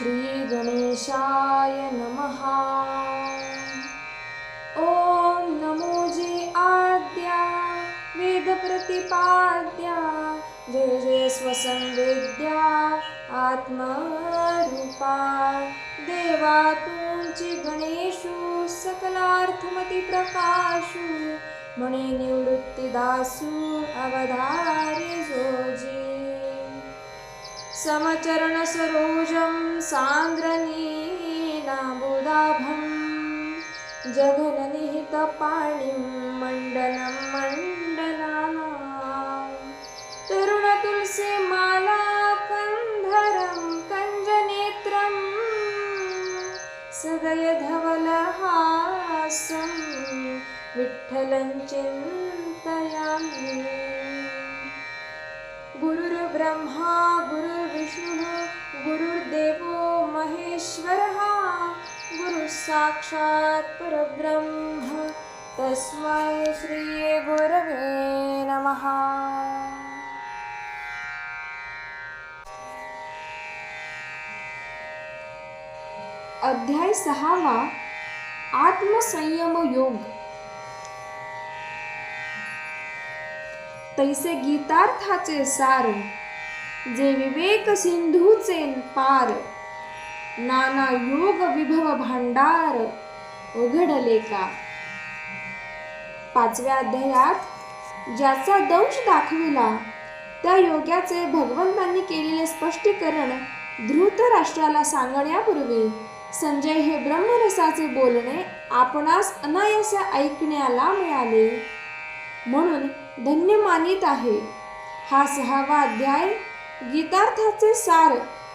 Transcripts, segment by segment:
श्रीगणेशाय नमः। ॐ नमोजी आद्या वेदप्रतिपाद्या जय जय स्वसंवेद्या आत्मरूपा। देवा तुमची गणेशू सकलार्थमती प्रकाशू म्हणे अवधारे जोजी। समचरण सरोजं सान्द्रनीनाबुदाभं जघननिहितपाणिं मण्डनं मण्डलानां तरुणतुलसीमाला कन्धरं कञ्जनेत्रं सदयधवलहासं विठ्ठलं चिन्तयामि गुरुर्ब्रह्मा गुरुर्विष्णुः गुरुर्देवो महेश्वरः गुरुसाक्षात् परब्रह्म. तस्मै श्रीगुरवे नमः. अध्याय सहावा आत्मसंयम योग तैसे गीतार्थाचे सार जे विवेक सिंधूचे पार नाना योग विभव भांडार उघडले का? पाचव्या अध्यायात ज्याचा दंश दाखविला त्या योग्याचे भगवंतांनी केलेले स्पष्टीकरण धृतराष्ट्राला सांगण्यापूर्वी संजय हे ब्रह्मरसाचे बोलणे आपणास अनायास ऐकण्याला मिळाले. म्हणून धन्य मानित आहे. हा सहावा अध्याय गीतार्थाचे सार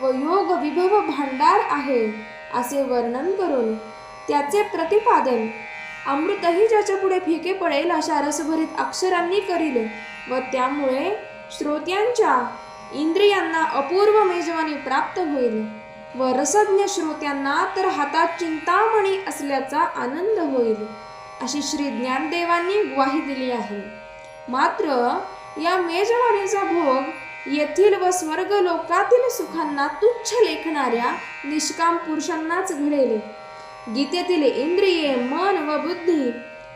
व योग विभव भांडार आहे असे वर्णन करून त्याचे प्रतिपादन अमृतही ज्याच्या पुढे फिके पडेल अशा रसभरीत अक्षरांनी करील व त्यामुळे श्रोत्यांच्या इंद्रियांना अपूर्व मेजवानी प्राप्त होईल व रसज्ञ श्रोत्यांना तर हातात चिंतामणी असल्याचा आनंद होईल. अशी श्री ज्ञानदेवांनी ग्वाही दिली आहे. मात्र या मेजवानीचा भोग येथील व स्वर्ग लोकातील सुखांना तुच्छ लेखणाऱ्या निष्काम पुरुषांनाच घडेल. गीतेतील इंद्रिये मन व बुद्धी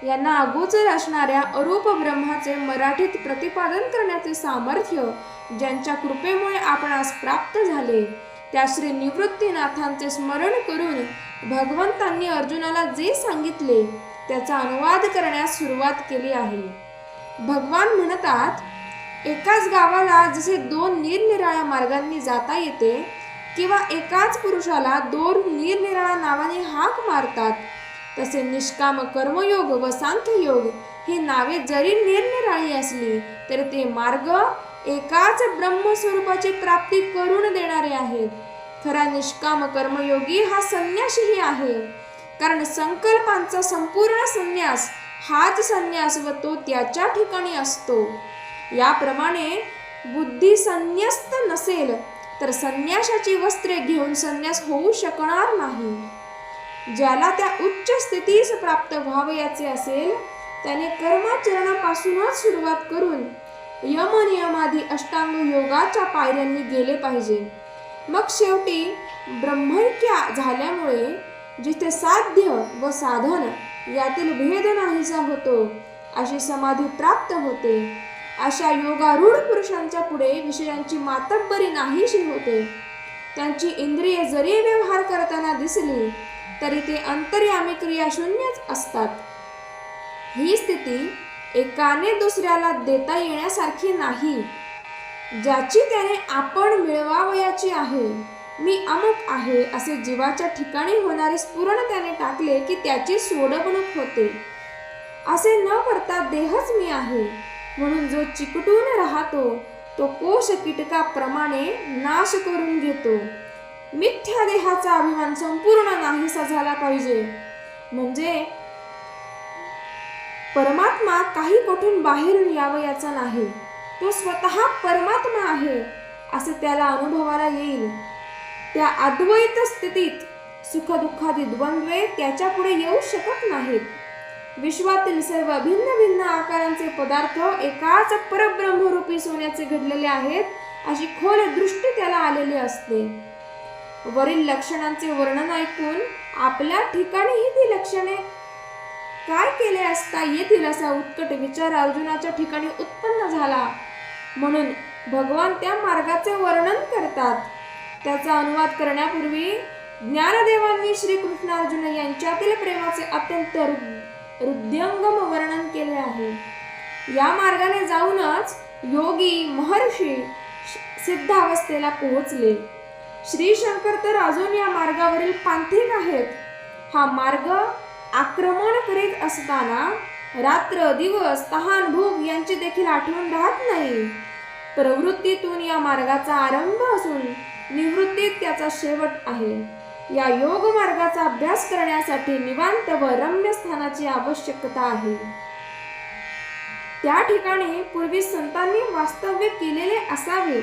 यांना अगोचर असणाऱ्या अरूप ब्रह्माचे मराठीत प्रतिपादन करण्याचे सामर्थ्य ज्यांच्या कृपेमुळे आपणास प्राप्त झाले त्या श्री निवृत्तीनाथांचे स्मरण करून भगवंतांनी अर्जुनाला जे सांगितले त्याचा अनुवाद करण्यास सुरुवात केली आहे. भगवान म्हणतात एकाच गावाला जसे दोन निरनिराळ्या मार्गांनी जाता येते किंवा एकाच पुरुषाला दोन निरनिराळ्या नावाने हाक मारतात तसे निष्काम कर्मयोग व सांख्ययोग ही नावे जरी निरनिराळी असली तरी ते मार्ग एकाच ब्रह्मस्वरूपाची प्राप्ती करून देणारे आहेत. खरा निष्काम कर्मयोगी हा संन्यासीही आहे. कारण संकल्पांचा संपूर्ण संन्यास हाच संन्यास व तो त्याच्या ठिकाणी असतो. याप्रमाणे बुद्धी संन्यस्त नसेल तर संन्यासाची वस्त्रे घेऊन संन्यास होऊ शकणार नाही. ज्याला त्या उच्च स्थितीस प्राप्त व्हावयाचे असेल त्याने कर्माचरणापासूनच सुरुवात करून यम नियमादी अष्टांग योगाच्या पायऱ्यांनी गेले पाहिजे. मग शेवटी ब्रह्मैक्या झाल्यामुळे जिथे साध्य व साधन यातील भेद नाहीसा होतो अशी समाधी प्राप्त होते. अशा योगारूढ पुरुषांच्या पुढे विषयांची मातब्बरी नाहीशी होते. त्यांची इंद्रिय जरी व्यवहार करताना दिसली तरी ते अंतर्यामी क्रिया शून्यच असतात. ही स्थिती एकाने दुसऱ्याला देता येण्यासारखी नाही. ज्याची त्याने आपण मिळवावयाची आहे मी अमुक आहे असे जीवाच्या ठिकाणी होणारे स्फुरण त्याने टाकले की त्याची सोडवणूक होते. असे न करता देहच मी आहे. म्हणून जो चिकटून राहतो तो कोश कीटकाप्रमाणे नाश करून घेतो. मिथ्या देहाचा अभिमान संपूर्ण नाहीसा झाला पाहिजे. म्हणजे परमात्मा काही कुठून बाहेरून यावं याचा नाही. तो स्वतः परमात्मा आहे असे त्याला अनुभवाला येईल. त्या अद्वैत स्थितीत सुखदुःखादी द्वंद्वे त्याच्या पुढे येऊ शकत नाहीत. विश्वातील सर्व भिन्न भिन्न आकारांचे पदार्थ एकाच परब्रह्मरूपी सोन्याचे घडलेले आहेत अशी खोल दृष्टी त्याला आलेली असते. वरील लक्षणांचे वर्णन ऐकून आपल्या ठिकाणीही ती लक्षणे काय केले असता येतील असा उत्कट विचार अर्जुनाच्या ठिकाणी उत्पन्न झाला. म्हणून भगवान त्या मार्गाचे वर्णन करतात. त्याचा अनुवाद करण्यापूर्वी ज्ञानदेवांनी श्रीकृष्ण अर्जुन यांच्यातील प्रेमाचे अत्यंत हृ- हृदयंगम वर्णन केले आहे. या मार्गाने जाऊनच योगी महर्षी सिद्धावस्थेला पोहोचले. श्री शंकर तर अजून या मार्गावरील पांथिक आहेत. हा मार्ग आक्रमण करीत असताना रात्र दिवस तहान भूक यांची देखील आठवण राहत नाही. प्रवृत्तीतून या मार्गाचा आरंभ असून निवृत्तीत त्याचा शेवट आहे. या योग मार्गाचा अभ्यास करण्यासाठी निवांत व रम्य स्थानाची आवश्यकता आहे. त्या ठिकाणी पूर्वी संतांनी वास्तव्य केलेले असावे.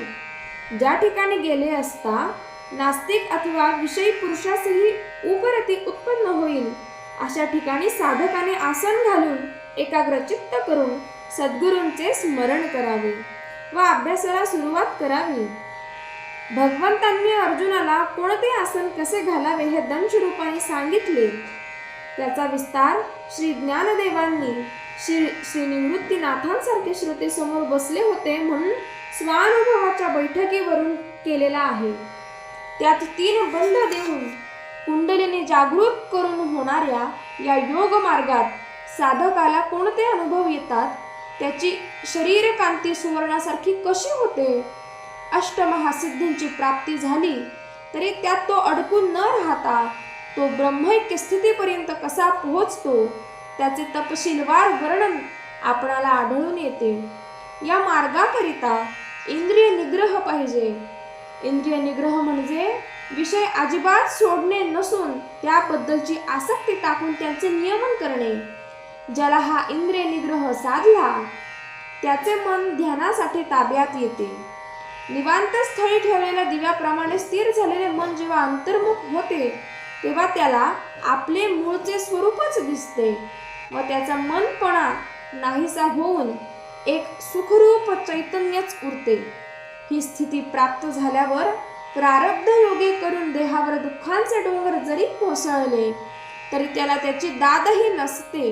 ज्या ठिकाणी गेले असता नास्तिक अथवा विषयी पुरुषासही उपरती उत्पन्न होईल. अशा ठिकाणी साधकाने आसन घालून एकाग्रचित्त करून सद्गुरूंचे स्मरण करावे व अभ्यासाला सुरुवात करावी. भगवंतांनी अर्जुनाला कोणते आसन कसे घालावे हे दंश रूपाने सांगितले. त्याचा विस्तार श्री ज्ञानदेवांनी श्री श्री निवृत्तीनाथांसारखे श्रोते समोर बसले होते म्हणून स्वानुभवाच्या बैठकीवरून केलेला आहे. त्यात तीन बंध देऊन कुंडलीने जागृत करून होणाऱ्या या योग मार्गात साधकाला कोणते अनुभव येतात? त्याची शरीरकांती सुवर्णासारखी कशी होते? अष्टमहासिद्धींची प्राप्ती झाली तरी त्यात तो अडकून न राहता तो ब्रह्मैक्य स्थितीपर्यंत कसा पोहोचतो त्याचे तपशीलवार वर्णन आपणाला आढळून येते. या मार्गाकरिता इंद्रिय निग्रह पाहिजे. इंद्रिय निग्रह म्हणजे विषय अजिबात सोडणे नसून त्याबद्दलची आसक्ती टाकून त्यांचे नियमन करणे. ज्याला हा इंद्रिय निग्रह साधला त्याचे मन ध्यानासाठी ताब्यात येते. निवांत स्थळी ठेवलेल्या दिव्याप्रमाणे स्थिर झालेले मन जेव्हा अंतर्मुख होते तेव्हा त्याला आपले मूळचे स्वरूपच दिसते. व त्याचा मनपणा नाहीसा होऊन एक सुखरूप चैतन्यच उरते. ही स्थिती प्राप्त झाल्यावर प्रारब्ध योगे करून देहावर दुःखांचे डोंगर जरी कोसळले तरी त्याला त्याची दादही नसते.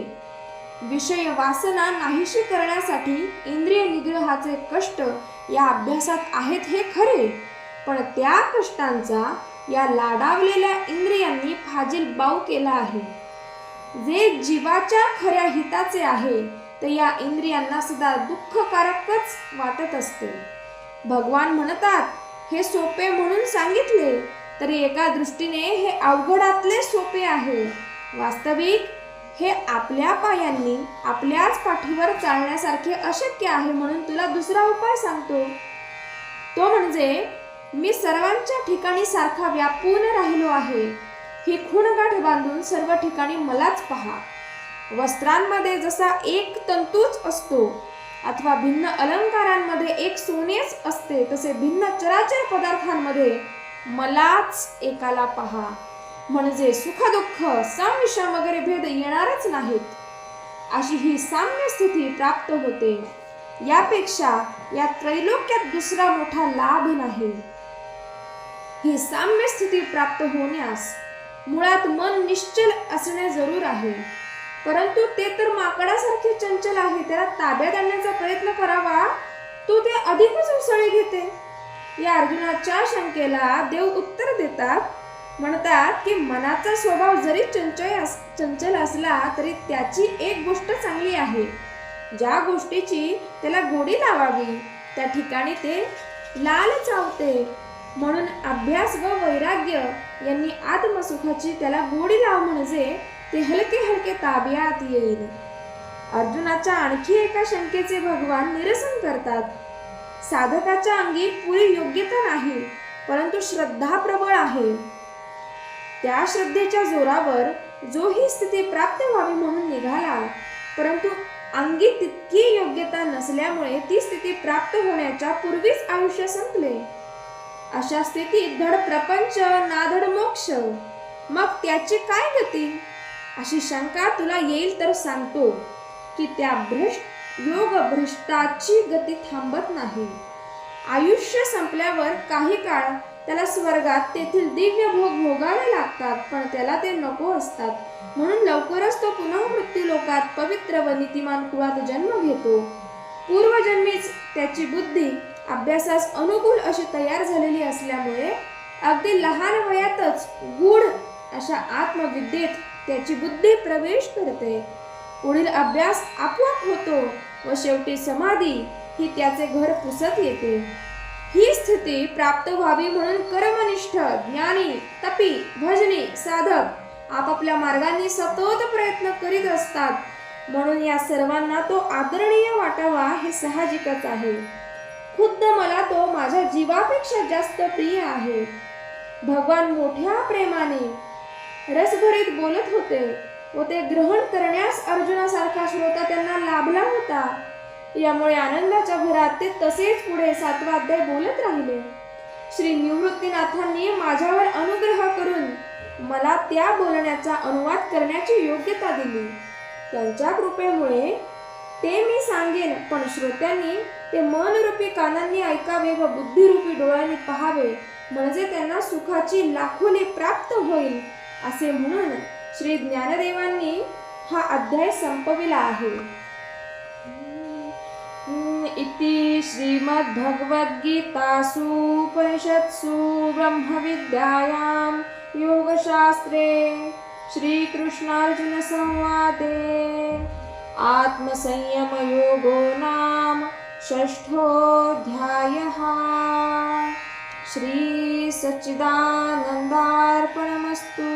विषय वासना नाहीशी करण्यासाठी इंद्रिय निग्रहाचे कष्ट या अभ्यासात आहेत हे खरे पण त्या कष्टांचा या लाडावलेल्या इंद्रियांनी फाजील बाऊ केला आहे. जे जीवाच्या खऱ्या हिताचे आहे ते या इंद्रियांना सदा दुःखकारकच वाटत असते. भगवान म्हणतात हे सोपे म्हणून सांगितले तरी एका दृष्टीने हे अवघडातले सोपे आहे. वास्तविक हे आपल्या पायांनी आपल्याच पाठीवर चालण्यासारखे अशक्य आहे म्हणून तुला दुसरा उपाय सांगतो. तो म्हणजे मी सर्वांच्या ठिकाणी सारखा व्यापून राहिलो आहे. ही खूणगाठ बांधून सर्व ठिकाणी मलाच पहा. वस्त्रांमध्ये जसा एक तंतूच असतो अथवा भिन्न अलंकारांमध्ये एक सोनेच असते तसे भिन्न चराचर पदार्थांमध्ये मलाच एकाला पहा. म्हणजे सुख दुःख वगैरे भेद येणारच नाहीत. अशी ही साम्य स्थिती प्राप्त होते. यापेक्षा या त्रैलोक्यात दुसरा मोठा लाभ नाही. ही साम्य स्थिती प्राप्त होण्यास मुळात मन निश्चल असणे जरूर आहे. परंतु ते तर माकडासारखे चंचल आहे त्याला ताब्यात आणण्याचा प्रयत्न करावा? तो ते अधिकच उसळी घेते. या अर्जुनाच्या शंकेला देव उत्तर देतात म्हणतात की मनाचा स्वभाव जरी चंचल अस चंचल असला तरी त्याची एक गोष्ट चांगली आहे. ज्या गोष्टीची त्याला गोडी लावावी त्या ठिकाणी ते लाल चावते. म्हणून अभ्यास व वैराग्य यांनी आत्मसुखाची त्याला गोडी लाव म्हणजे ते हलके हलके ताब्यात येईल. अर्जुनाच्या आणखी एका शंकेचे भगवान निरसन करतात. साधकाच्या अंगी पुरी योग्यता नाही परंतु श्रद्धा प्रबळ आहे. त्या श्रद्धेच्या जोरावर जो ही स्थिती प्राप्त व्हावी म्हणून निघाला. परंतु अंगी तितकी योग्यता नसल्यामुळे ती स्थिती प्राप्त होण्याच्या पूर्वीच आयुष्य संपले. अशा स्थितीत धड प्रपंच नाधड मोक्ष. मग त्याची काय गती? अशी शंका तुला येईल तर सांगतो की त्या भ्रष्ट योग भ्रष्टाची गती थांबत नाही. आयुष्य संपल्यावर काही काळ त्याला स्वर्गात तेथील दिव्य भोग भोगावे लागतात पण त्याला ते नको असतात. म्हणून लवकरच तो पुनः मृत्यू लोकात पवित्र व नीतिमान कुळात जन्म घेतो. पूर्वजन्मीच त्याची बुद्धी अभ्यासास अनुकूल अशी तयार झालेली असल्यामुळे अगदी लहान वयातच गूढ अशा आत्मविद्येत त्याची बुद्धी प्रवेश करते. पुढील अभ्यास आपोआप होतो व शेवटी समाधी ही त्याचे घर पुसत येते. ही स्थिती प्राप्त व्हावी म्हणून कर्मनिष्ठ ज्ञानी तपी भजनी साधक आपापल्या मार्गांनी सतत प्रयत्न करीत असतात. म्हणून या सर्वांना तो आदरणीय वाटावा हे साहजिकच आहे. खुद्द मला तो माझ्या जीवापेक्षा जास्त प्रिय आहे. भगवान मोठ्या प्रेमाने रसभरीत बोलत होते व ते ग्रहण करण्यास अर्जुनासारखा श्रोता त्यांना लाभला होता. यामुळे आनंदाच्या भरात ते तसेच पुढे सातवा अध्याय बोलत राहिले. श्री निवृत्तीनाथांनी माझ्यावर अनुग्रह करून मला त्या बोलण्याचा अनुवाद करण्याची योग्यता दिली. त्यांच्या कृपेमुळे ते मी सांगेन पण श्रोत्यांनी ते मनरूपी कानांनी ऐकावे व बुद्धिरूपी डोळ्यांनी पहावे म्हणजे त्यांना सुखाची लाखोली प्राप्त होईल असे म्हणून श्री ज्ञानदेवांनी हा अध्याय संपविला आहे. इति श्रीमद्भगवद्गीतासु उपनिषत्सु ब्रह्मविद्यायां योगशास्त्रे श्रीकृष्णार्जुनसंवादे आत्मसंयमयोगो नाम षष्ठोऽध्यायः। श्रीसच्चिदानन्दार्पणमस्तु